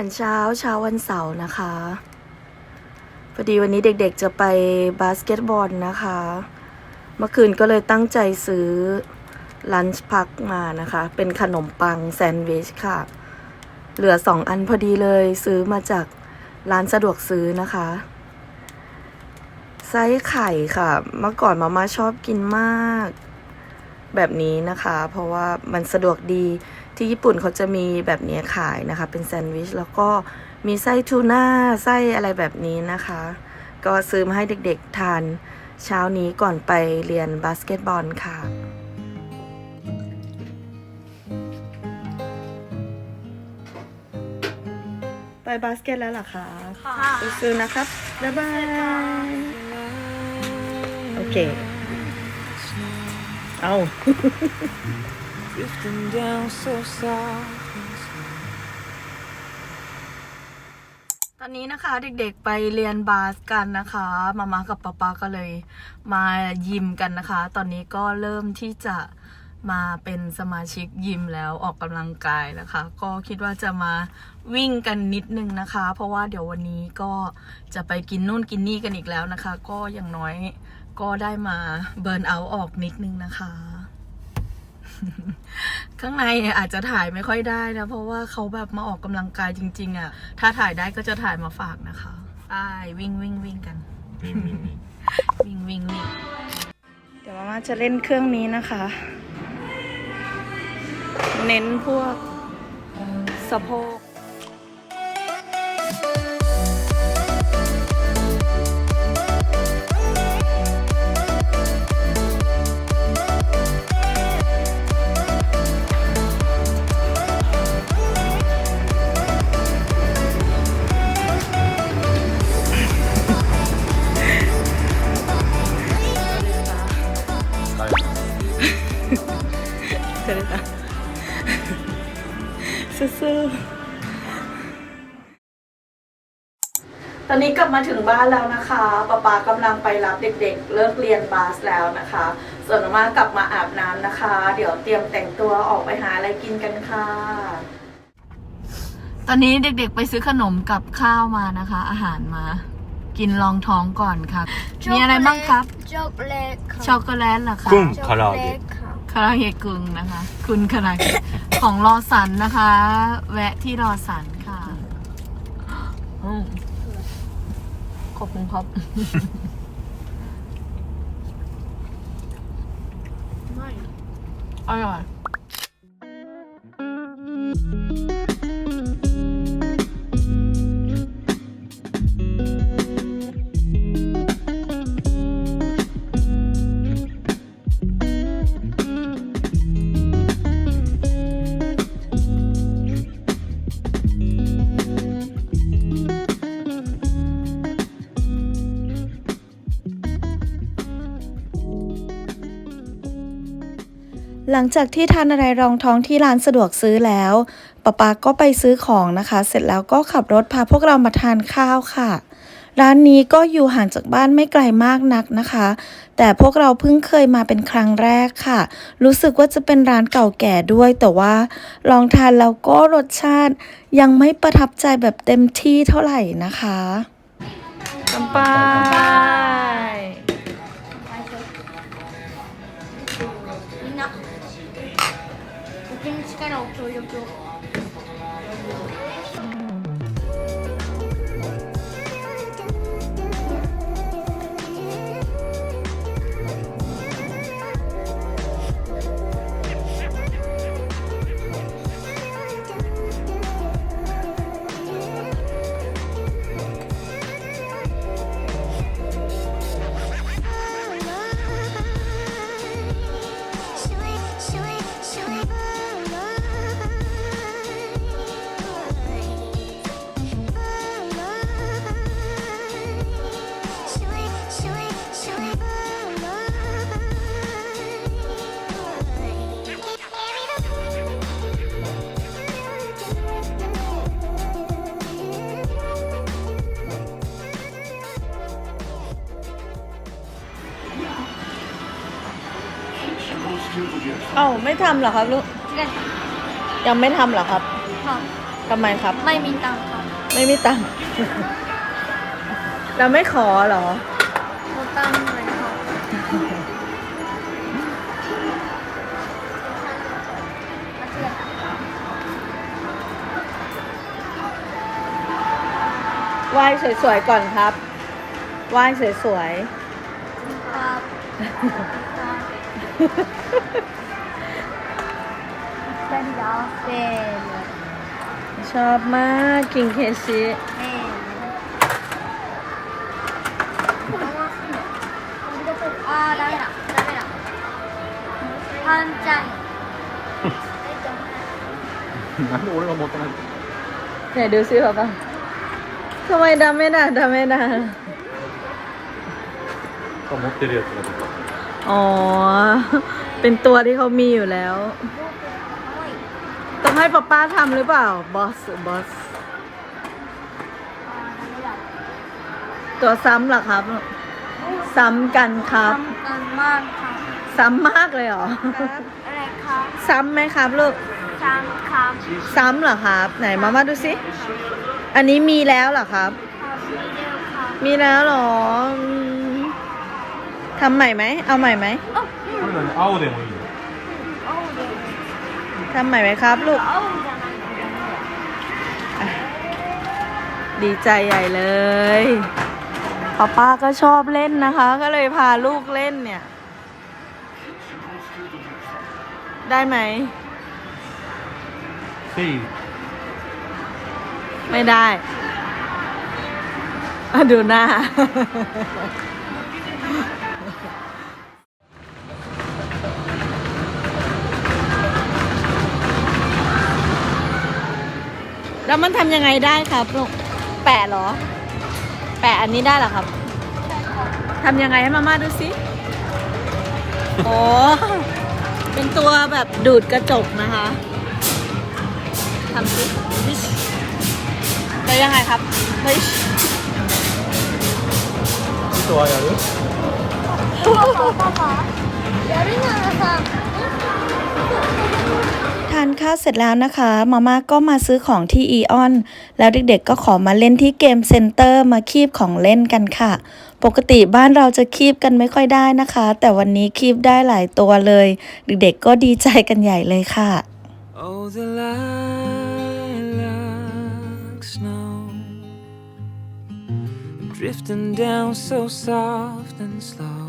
ารเช้าเช้าวันเสาร์นะคะพอดีวันนี้เด็กๆจะไปบาสเกตบอลนะคะ เมื่อคืนก็เลยตั้งใจซื้อลันช์พักมานะคะ เป็นขนมปังแซนด์วิชค่ะ เหลือสองอันพอดีเลยซื้อมาจากร้านสะดวกซื้อนะคะไส้ไข่ค่ะ เมื่อก่อนมาม่าชอบกินมาก แบบนี้นะคะ เพราะว่ามันสะดวกดี ที่ญี่ปุ่นเขาจะมีแบบนี้ขายนะคะ เป็นแซนด์วิชแล้วก็มีไส้ทูน่าไส้อะไรแบบนี้นะคะ ก็ซื้อมาให้เด็กๆทานเช้านี้ก่อนไปเรียนบาสเกตบอลค่ะไปบาสเกตแล้วหรอคะค่ะซื้อนะครับ บ๊ายบาย โอเค เอา Drifting down so soft and slow. ตอนนี้นะคะเด็กๆไปเรียนบาสกันนะคะมามากับป๊าป๊าก็เลยมายิมกันนะคะ ตอนนี้ก็เริ่มที่จะมาเป็นสมาชิกยิมแล้วออกกำลังกายนะคะ ก็คิดว่าจะมาวิ่งกันนิดนึงนะคะ เพราะว่าเดี๋ยววันนี้ก็จะไปกินนู่นกินนี่กันอีกแล้วนะคะ ก็อย่างน้อยก็ได้มาเบิร์นเอาท์ออกนิดนึงนะคะ ข้างในอาจจะถ่ายไม่ค่อยได้นะ เพราะว่าเขาแบบมาออกกำลังกายจริง ๆ อะ ถ้าถ่ายได้ก็จะถ่ายมาฝากนะคะไปวิ่งวิ่งวิ่งกัน วิ่งวิ่งวิ่งวิ่งวิ่งวิ่งเดี๋ยวมาม่าจะเล่นเครื่องนี้นะคะ เน้นพวกสะโพก สู้ๆตอนนี้กลับมาถึงบ้านแล้วนะคะป๊าป๊ากำลังไปรับเด็กๆ เลิกเรียนบาสแล้วนะคะ ส่วนมากลับมาอาบน้ำนะคะ เดี๋ยวเตรียมแต่งตัวออกไปหาอะไรกินกันค่ะ ตอนนี้เด็กๆไปซื้อขนมกับข้าวมานะคะ อาหารมา กินรองท้องก่อนค่ะมีอะไรบ้างครับ ช็อกโกแลตค่ะช็อกโกแลตเหรอคะกุ้งช็อกคาโกราแลเกะต ค่ะคาราเกะกุงนะคะ คุณคาราเกะของรอสันนะคะ แวะที่รอสันค่ะอืมขอบคุณครับ ไม่อร่อย หลังจากที่ทานอะไรรองท้องที่ร้านสะดวกซื้อแล้วป๊าป๊าก็ไปซื้อของนะคะ เสร็จแล้วก็ขับรถพาพวกเรามาทานข้าวค่ะ ร้านนี้ก็อยู่ห่างจากบ้านไม่ไกลมากนักนะคะ แต่พวกเราเพิ่งเคยมาเป็นครั้งแรกค่ะ รู้สึกว่าจะเป็นร้านเก่าแก่ด้วย แต่ว่าลองทานแล้วก็รสชาติยังไม่ประทับใจแบบเต็มที่เท่าไหร่นะคะ乾杯僕の力を協力を。 อ้าไม่ทำเหรอครับลูกยังไม่ทำเหรอครับครัทำไมครับ ไม่มีตังค์ครับไม่มีตังค์ เราไม่ขอเหรอ โอตังค์เลยครับอไหว้สวยๆก่อนครับไหว้สวยๆ ครับ เป็นดาวเป็น ๆ ชอบมากกินเคชิ เป็นあーダメだダメだパンちゃんなんで俺が持ってない ไหนดูซิพ่อป้าทำไมดำไม่ได้ดำไม่ได้ か持ってるやつが出た อ๋อ เป็นตัวที่เขามีอยู่แล้ว ต้องให้ป๊าป้าทำหรือเปล่า บอส บอส ตัวซ้ำหรอครับ ซ้ำกันครับซ้ำกันมากครับซ้ำมากเลยเหรออะไรครับซ้ำไหมครับลูกซ้ำครับซ้ำหรอครับ ไหนมามาดูสิ อันนี้มีแล้วหรอครับมีเดีวครับมีแล้วหรอทำใหม่ไหม เอาใหม่ไหมเอาเดี๋ยว ทำใหม่ไหมครับลูกโอ้จะมันจะมันดีใจใหญ่เลยป้าป้าก็ชอบเล่นนะคะ ก็เลยพาลูกเล่นเนี่ย ได้ไหมセイไม่ได้อะดูหน้า แล้วมันทำยังไงได้ครับลูก แปะเหรอ แปะอันนี้ได้เหรอครับ ทำยังไงให้มาม่าดูสิ โอ้เป็นตัวแบบดูดกระจกนะคะ ทำสิแล้วยังไงครับเฮ้ย 人はやるやるならさ ทานข้าวเสร็จแล้วนะคะ มาม่าก็มาซื้อของที่อีออน แล้วเด็กๆก็ขอมาเล่นที่เกมเซ็นเตอร์มาคีบของเล่นกันค่ะ ปกติบ้านเราจะคีบกันไม่ค่อยได้นะคะ แต่วันนี้คีบได้หลายตัวเลย เด็กๆก็ดีใจกันใหญ่เลยค่ะ Oh the lilac snow Drifting down so soft and slow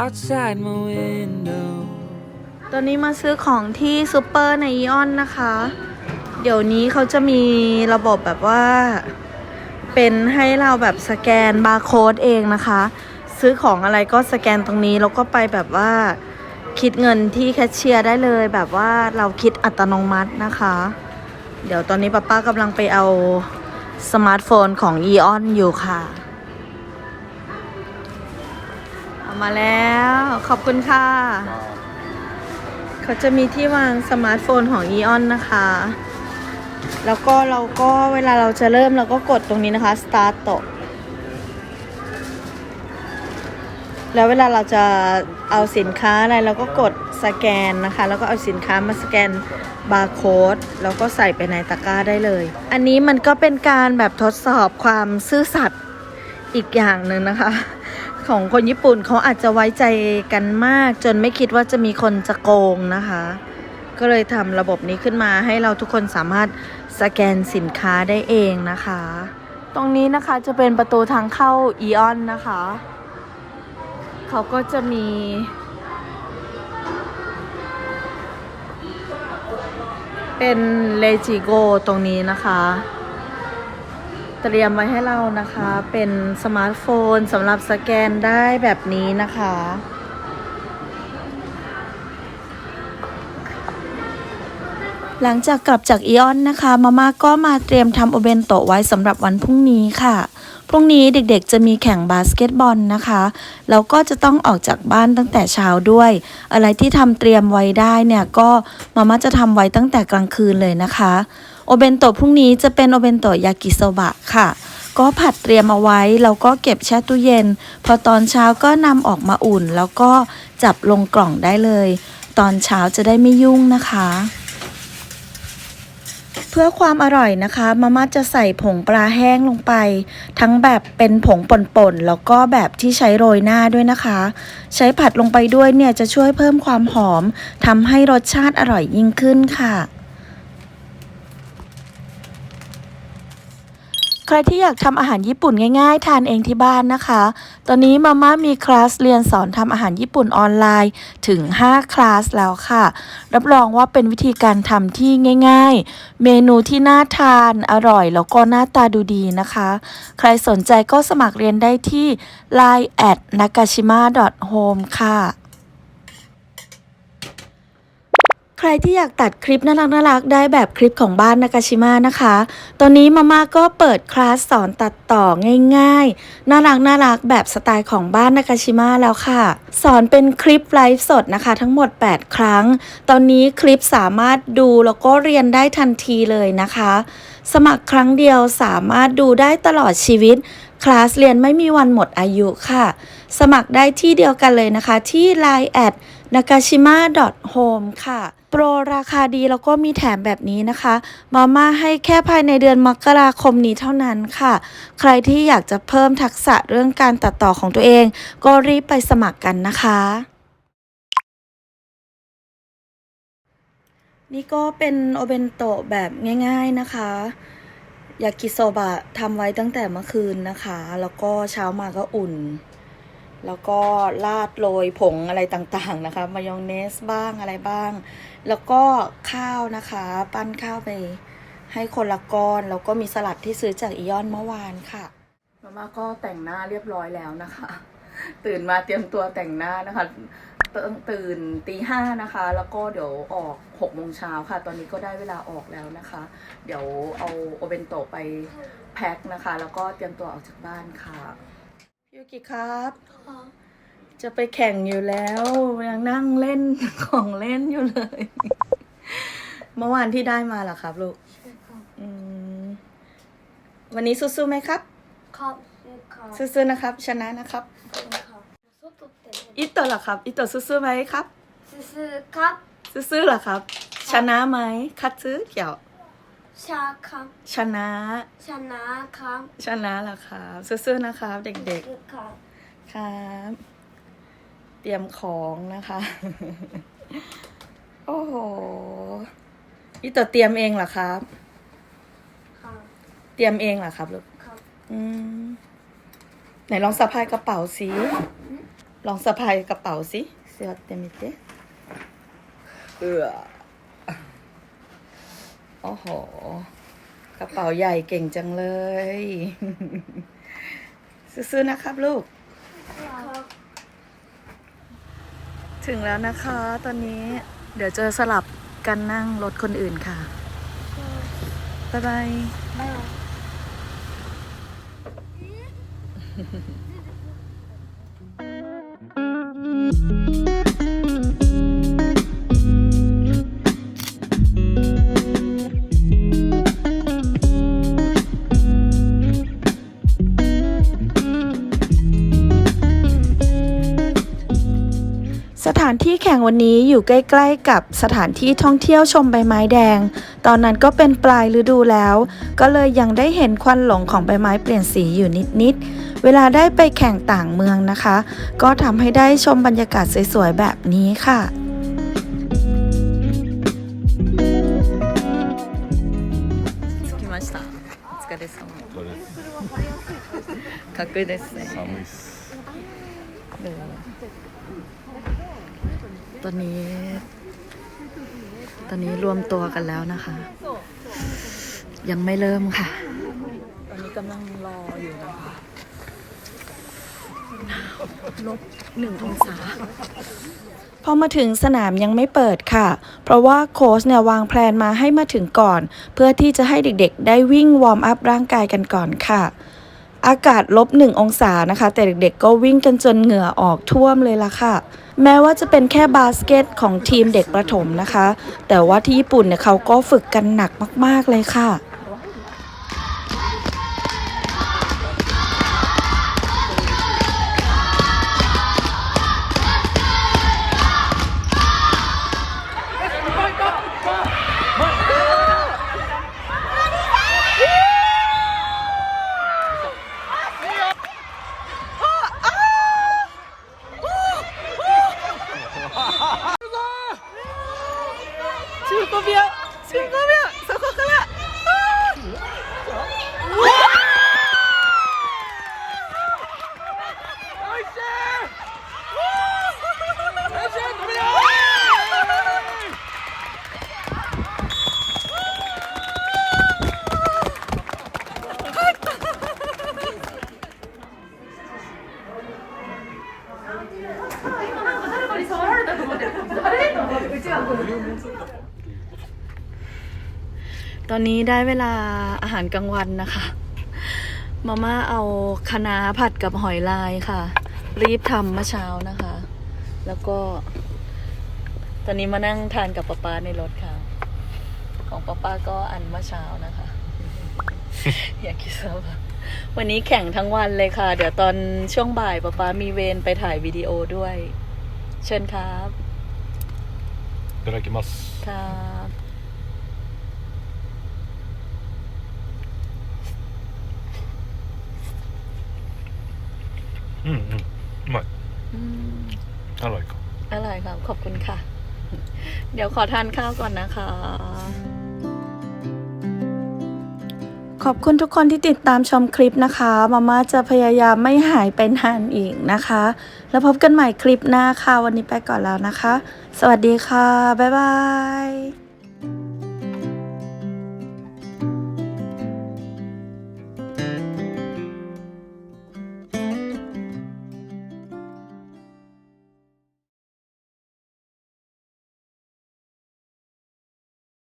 Outside my window ตอนนี้มาซื้อของที่ซูเปอร์ในอีออนนะคะ เดี๋ยวนี้เขาจะมีระบบแบบว่า เป็นให้เราแบบสแกนบาร์โค้ดเองนะคะ ซื้อของอะไรก็สแกนตรงนี้แล้วก็ไปแบบว่าคิดเงินที่แคชเชียร์ได้เลยแบบว่าเราคิดอัตโนมัตินะคะ เดี๋ยวตอนนี้ป้าป้ากำลังไปเอาสมาร์ทโฟนของ e ออนอยู่ค่ะเอามาแล้วขอบคุณค่ะ เขาจะมีที่วางสมาร์ทโฟนของ e ออนนะคะ แล้วก็เราก็เวลาเราจะเริ่มเราก็กดตรงนี้นะคะ start โตะแล้วเวลาเราจะเอาสินค้าอะไรเราก็กดสแกนนะคะ แล้วก็เอาสินค้ามาสแกนบาร์โค้ดแล้วก็ใส่ไปในตะกร้าได้เลย อันนี้มันก็เป็นการแบบทดสอบความซื่อสัตย์อีกอย่างหนึ่งนะคะ ของคนญี่ปุ่นเขาอาจจะไว้ใจกันมาก จนไม่คิดว่าจะมีคนจะโกงนะคะ ก็เลยทำระบบนี้ขึ้นมาให้เราทุกคนสามารถสแกนสินค้าได้เองนะคะ ตรงนี้นะคะจะเป็นประตูทางเข้าอีออนนะคะ เขาก็จะมีเป็นเลจิโกตรงนี้นะคะ เตรียมไว้ให้เรานะคะ เป็นสมาร์ทโฟนสำหรับสแกนได้แบบนี้นะคะหลังจากกลับจากอีออนนะคะมาม่าก็มาเตรียมทำโอเบนโตะไว้สำหรับวันพรุ่งนี้ค่ะ พรุ่งนี้เด็กๆจะมีแข่งบาสเกตบอลนะคะแล้วก็จะต้องออกจากบ้านตั้งแต่เช้าด้วย อะไรที่ทำเตรียมไว้ได้เนี่ยก็มาม่าจะทำไว้ตั้งแต่กลางคืนเลยนะคะ โอเบนโตะพรุ่งนี้จะเป็นโอเบนโตะยากิโซบะค่ะ ก็ผัดเตรียมเอาไว้ แล้วก็เก็บแช่ตู้เย็น พอตอนเช้าก็นำออกมาอุ่น แล้วก็จับลงกล่องได้เลย ตอนเช้าจะได้ไม่ยุ่งนะคะ เพื่อความอร่อยนะคะ มาม่าจะใส่ผงปลาแห้งลงไป ทั้งแบบเป็นผงป่นๆแล้วก็แบบที่ใช้โรยหน้าด้วยนะคะ ใช้ผัดลงไปด้วยเนี่ยจะช่วยเพิ่มความหอมทำให้รสชาติอร่อยยิ่งขึ้นค่ะ ใครที่อยากทำอาหารญี่ปุ่นง่ายๆ ทานเองที่บ้านนะคะ ตอนนี้มาม่ามีคลาสเรียนสอนทำอาหารญี่ปุ่นออนไลน์ถึง 5 คลาสแล้วค่ะ รับรองว่าเป็นวิธีการทำที่ง่ายๆ เมนูที่น่าทานอร่อย แล้วก็หน้าตาดูดีนะคะ ใครสนใจก็สมัครเรียนได้ที่ line at nakashima home ค่ะ ใครที่อยากตัดคลิปน่ารักน่ารักๆได้แบบคลิปของบ้านนากาชิมะนะคะ ตอนนี้มาม่าก็เปิดคลาสสอนตัดต่อง่ายๆ น่ารักน่ารักแบบสไตล์ของบ้านนากาชิมะแล้วค่ะ สอนเป็นคลิปไลฟ์สดนะคะ ทั้งหมด 8 ครั้ง ตอนนี้คลิปสามารถดูแล้วก็เรียนได้ทันทีเลยนะคะ สมัครครั้งเดียวสามารถดูได้ตลอดชีวิตคลาสเรียนไม่มีวันหมดอายุค่ะ สมัครได้ที่เดียวกันเลยนะคะที่ line nakashima home ค่ะ โปรราคาดีแล้วก็มีแถมแบบนี้นะคะ มาม่าให้แค่ภายในเดือนมกราคมนี้เท่านั้นค่ะ ใครที่อยากจะเพิ่มทักษะเรื่องการตัดต่อของตัวเอง ก็รีบไปสมัครกันนะคะนี่ก็เป็นโอเบนโตะแบบง่าย ๆนะคะ ยากิโซบะทำไว้ตั้งแต่เมื่อคืนนะคะ แล้วก็เช้ามาก็อุ่น แล้วก็ราดโรยผงอะไรต่างๆนะคะ มายองเนสบ้างอะไรบ้าง แล้วก็ข้าวนะคะ ปั้นข้าวไปให้คนละก้อน แล้วก็มีสลัดที่ซื้อจากอียอนเมื่อวานค่ะ มาม่าก็แต่งหน้าเรียบร้อยแล้วนะคะ ตื่นมาเตรียมตัวแต่งหน้านะคะตื่นตื่นตีห้านะคะ แล้วก็เดี๋ยวออกหกโมงเช้าค่ะ ตอนนี้ก็ได้เวลาออกแล้วนะคะ เดี๋ยวเอาโอเบนโตไปแพ็คนะคะ แล้วก็เตรียมตัวออกจากบ้านค่ะ ยูกิครับ จะไปแข่งอยู่แล้วยังนั่งเล่นของเล่นอยู่เลย เมื่อวานที่ได้มาเหรอครับ ลูกอืมวันนี้สู้ๆไหมครับ ครับสู้ๆนะครับ ชนะนะครับอิโตะหรอครับอิโตะสู้ๆไหมครับสู้ๆครับสู้ๆเหรอครับ ชนะไหมคัตซึเกี่ยว ชาครับ ชนะชนะครับชนะเหรอครับสู้ๆนะครับ เด็กครับๆครับ เตรียมของนะคะ โอ้โหอิโตะเตรียมเองเหรอครับ ครับเตรียมเองเหรอครับลูกครับอืมไหนลองสะพายกระเป๋าสิลองสะพายกระเป๋าสิเสื้อเต็มเตเออ โอ้โห กระเป๋าใหญ่เก่งจังเลย ซื้อๆนะครับลูก ถึงแล้วนะคะ ตอนนี้เดี๋ยวจะสลับกันนั่งรถคนอื่นค่ะ บ๊ายบายบ๊ายบาย สถานที่แข่งวันนี้อยู่ใกล้ๆกับสถานที่ท่องเที่ยวชมใบไม้แดง ตอนนั้นก็เป็นปลายฤดูแล้ว ก็เลยยังได้เห็นควันหลงของใบไม้เปลี่ยนสีอยู่นิดๆ เวลาได้ไปแข่งต่างเมืองนะคะ ก็ทำให้ได้ชมบรรยากาศสวยๆ แบบนี้ค่ะ 着きました。お疲れ様。かっこいいですね。寒いっす ตอนนี้ ตอนนี้รวมตัวกันแล้วนะคะ ยังไม่เริ่มค่ะ ตอนนี้กำลังรออยู่นะคะลบหนึ่งองศาพอมาถึงสนามยังไม่เปิดค่ะ เพราะว่าโค้ชเนี่ยวางแผนมาให้มาถึงก่อน เพื่อที่จะให้เด็กๆ ได้วิ่งวอร์มอัพร่างกายกันก่อนค่ะ อากาศลบหนึ่งองศานะคะ แต่เด็กๆก็วิ่งกันจนเหงื่อออกท่วมเลยล่ะค่ะ แม้ว่าจะเป็นแค่บาสเกตของทีมเด็กประถมนะคะ แต่ว่าที่ญี่ปุ่นเนี่ยเขาก็ฝึกกันหนักมากๆเลยค่ะ อนนี้ได้เวลาอาหารกลางวันนะคะ มาม่าเอาคะน้าผัดกับหอยลายค่ะ รีบทำเมื่อเช้านะคะ แล้วก็ ตอนนี้มานั่งทานกับป๊าป๊าในรถค่ะ ของป๊าป๊าก็อันเมื่อเช้านะคะ อยากกินซาบะวันนี้แข่งทั้งวันเลยค่ะ เดี๋ยวตอนช่วงบ่ายป๊าป๊ามีเวรไปถ่ายวิดีโอด้วย เชิญครับ いただきます ครับ บ อืมอืมอร่อยอร่อยครับอร่อยครับขอบคุณค่ะ เดี๋ยวขอทานข้าวก่อนนะคะ ขอบคุณทุกคนที่ติดตามชมคลิปนะคะมาม่าจะพยายามไม่หายไปนานอีกนะคะ แล้วพบกันใหม่คลิปหน้าค่ะ วันนี้ไปก่อนแล้วนะคะ สวัสดีค่ะ บ๊ายบาย